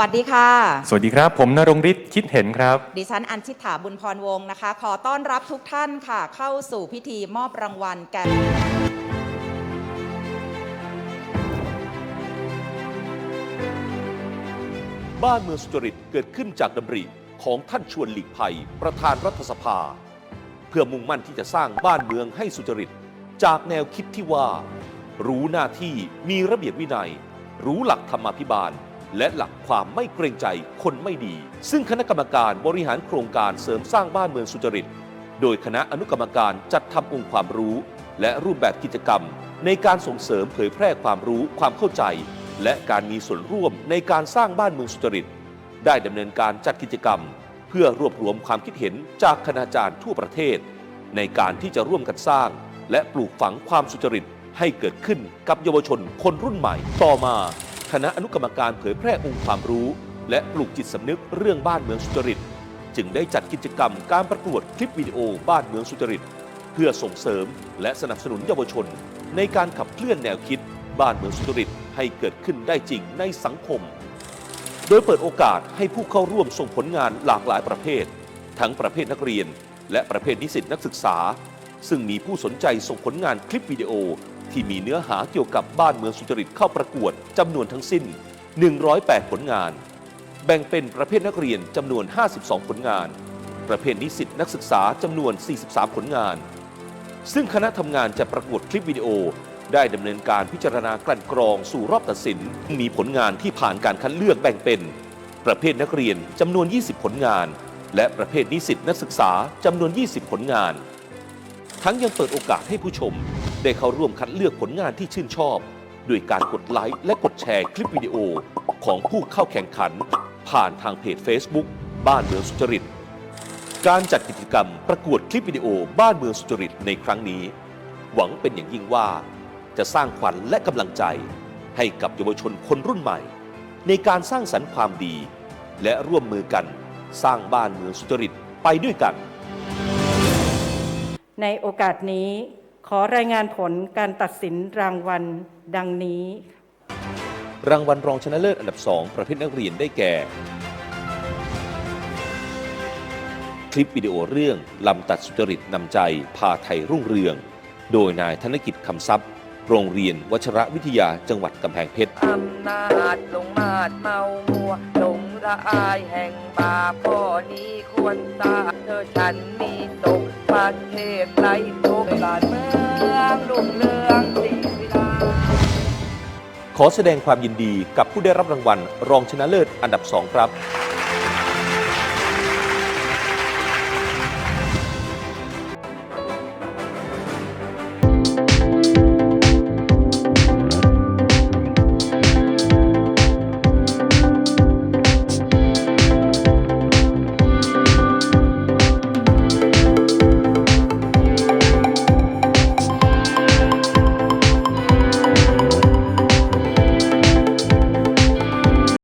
วัสดีค่ะ สวัสดีครับ ผมนรงฤทธิ์คิดเห็นครับ ดิฉันอัญชิตถาบุญพรวงศ์นะคะ ขอต้อนรับทุกท่านค่ะ เข้าสู่พิธีมอบรางวัลแก่บ้านเมืองสุจริตเกิดขึ้นจากดำริของท่านชวนหลีกภัย ประธานรัฐสภา เพื่อมุ่งมั่นที่จะสร้างบ้านเมืองให้สุจริต จากแนวคิดที่ว่า รู้หน้าที่มีระเบียบวินัย รู้หลักธรรมาภิบาล และหลักความไม่เกรงใจคนไม่ดี ซึ่งคณะกรรมการบริหารโครงการเสริมสร้างบ้านเมืองสุจริต โดยคณะอนุกรรมการจัดทำองค์ความรู้ และรูปแบบกิจกรรม ในการส่งเสริมเผยแพร่ความรู้ความเข้าใจ และการมีส่วนร่วมในการสร้างบ้านเมืองสุจริต ได้ดำเนินการจัดกิจกรรม เพื่อรวบรวมความคิดเห็นจากคณาจารย์ทั่วประเทศ ในการที่จะร่วมกันสร้าง และปลูกฝังความสุจริตให้เกิดขึ้นกับเยาวชนคนรุ่นใหม่ต่อมา คณะอนุกรรมการเผยแพร่องค์ความรู้ และปลูกจิตสำนึกเรื่องบ้านเมืองสุจริต จึงได้จัดกิจกรรมการประกวดคลิปวิดีโอบ้านเมืองสุจริต เพื่อส่งเสริมและสนับสนุนเยาวชน ในการขับเคลื่อนแนวคิด บ้านเมืองสุจริตให้เกิดขึ้นได้จริงในสังคม โดยเปิดโอกาสให้ผู้เข้าร่วมส่งผลงานหลากหลายประเภท ทั้งประเภทนักเรียน และประเภทนิสิตนักศึกษา ซึ่งมีผู้สนใจส่งผลงานคลิปวิดีโอ ที่มีเนื้อหาเกี่ยวกับบ้านเมืองสุจริตเข้าประกวดจำนวนทั้งสิ้น 108 ผลงาน แบ่งเป็นประเภทนักเรียนจำนวน 52 ผลงาน ประเภทนิสิตนักศึกษาจำนวน 43 ผลงาน ซึ่งคณะทำงานจะประกวดคลิปวิดีโอ ได้ดำเนินการพิจารณากลั่นกรองสู่รอบตัดสิน มีผลงานที่ผ่านการคัดเลือกแบ่งเป็น ประเภทนักเรียนจำนวน 20 ผลงาน และประเภทนิสิตนักศึกษาจำนวน 20 ผลงาน ทั้งยังเปิดโอกาสให้ผู้ชม ได้เข้าร่วมคัดเลือกผลงานที่ชื่นชอบด้วยการกดไลค์และกดแชร์คลิปวิดีโอของผู้เข้าแข่งขัน ผ่านทางเพจ Facebook บ้านเมืองสุจริต การจัดกิจกรรมประกวดคลิปวิดีโอบ้านเมืองสุจริตในครั้งนี้ หวังเป็นอย่างยิ่งว่าจะสร้างขวัญและกำลังใจ ให้กับเยาวชนคนรุ่นใหม่ ในการสร้างสรรค์ความดี และร่วมมือกันสร้างบ้านเมืองสุจริตไปด้วยกัน ในโอกาสนี้ ขอรายงานผลการตัดสินรางวัลดังนี้ รางวัลรองชนะเลิศอันดับ 2 ประเภทนักเรียนได้แก่ คลิปวิดีโอเรื่อง ลำตัดสุจริตนำใจ พาไทยรุ่งเรือง โดยนายธนกิจคำทรัพย์ โรงเรียนวชระวิทยาจังหวัดกำแพงเพชร อำนาจลงมาดเมามัวหลงละอายแห่งบาปข้อนี้ควรตาเธอฉันมีตกประเทศไรทุก บานเมืองรุ่งเรืองสีวิไลขอแสดงความยินดีกับผู้ได้รับรางวัล รองชนะเลิศอันดับ 2 ครับ